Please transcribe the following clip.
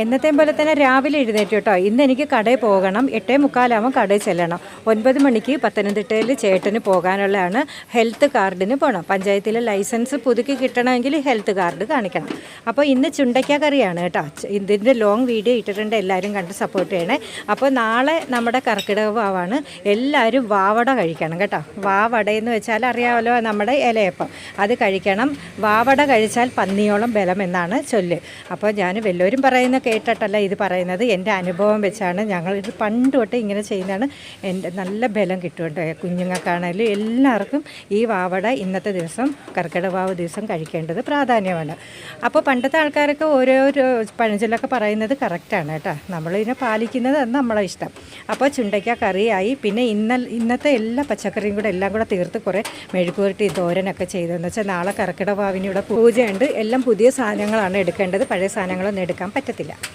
എന്നത്തെയും പോലെ തന്നെ രാവിലെ എഴുന്നേറ്റ് കേട്ടോ. ഇന്ന് എനിക്ക് കടയിൽ പോകണം. എട്ടേ മുക്കാലാകുമ്പോൾ കടയിൽ ചെല്ലണം. ഒൻപത് മണിക്ക് പത്തനംതിട്ടയിൽ ചേട്ടന് പോകാനുള്ളതാണ് ഹെൽത്ത് കാർഡിന് പോകണം പഞ്ചായത്തിലെ ലൈസൻസ് പുതുക്കി കിട്ടണമെങ്കിൽ ഹെൽത്ത് കാർഡ് കാണിക്കണം. അപ്പോൾ ഇന്ന് ചുണ്ടയ്ക്ക കറിയാണ് കേട്ടോ. ഇതിന്റെ ലോങ് വീഡിയോ ഇട്ടിട്ടുണ്ട്. എല്ലാവരും കണ്ട് സപ്പോർട്ട് ചെയ്യണേ. അപ്പോൾ നാളെ നമ്മുടെ കർക്കിടക വാവാണ്. എല്ലാവരും വാവട കഴിക്കണം കേട്ടോ. വാവട എന്ന് വെച്ചാൽ അറിയാമല്ലോ നമ്മുടെ ഇലയപ്പം. അത് കഴിക്കണം. വാവട കഴിച്ചാൽ പന്നിയോളം ബലം എന്നാണ് ചൊല്ല്. അപ്പോൾ ഞാൻ വല്ലവരും പറയുന്ന കേട്ടിട്ടല്ല ഇത് പറയുന്നത്. എന്റെ അനുഭവം വെച്ചാണ് ഞങ്ങൾ ഇത് പണ്ട് തൊട്ട് ഇങ്ങനെ ചെയ്യുന്നതാണ്. എന്റെ നല്ല ബലം കിട്ടുന്നുണ്ട് കുഞ്ഞുങ്ങൾക്കാണെങ്കിലും എല്ലാവർക്കും ഈ വാവട ഇന്നത്തെ ദിവസം കർക്കിടവാവ് ദിവസം കഴിക്കേണ്ടത് പ്രാധാന്യമാണ്. അപ്പോൾ പണ്ടത്തെ ആൾക്കാരൊക്കെ ഓരോരോ പഴഞ്ചൊല്ലൊക്കെ പറയുന്നത് കറക്റ്റാണ് കേട്ടോ. നമ്മളിതിനെ പാലിക്കുന്നത് അത് നമ്മളെ ഇഷ്ടം. അപ്പോൾ ചുണ്ടയ്ക്ക കറിയായി. പിന്നെ ഇന്ന ഇന്നത്തെ എല്ലാ പച്ചക്കറിയും കൂടെ എല്ലാം കൂടെ തീർത്ത് കുറേ മെഴുക്കുവരട്ടി തോരനൊക്കെ ചെയ്തതെന്ന് വെച്ചാൽ നാളെ കർക്കിടവാവിനിവിടെ പൂജയുണ്ട്. എല്ലാം പുതിയ സാധനങ്ങളാണ് എടുക്കേണ്ടത്. പഴയ സാധനങ്ങളൊന്നും എടുക്കാൻ പറ്റത്തില്ല. Mira.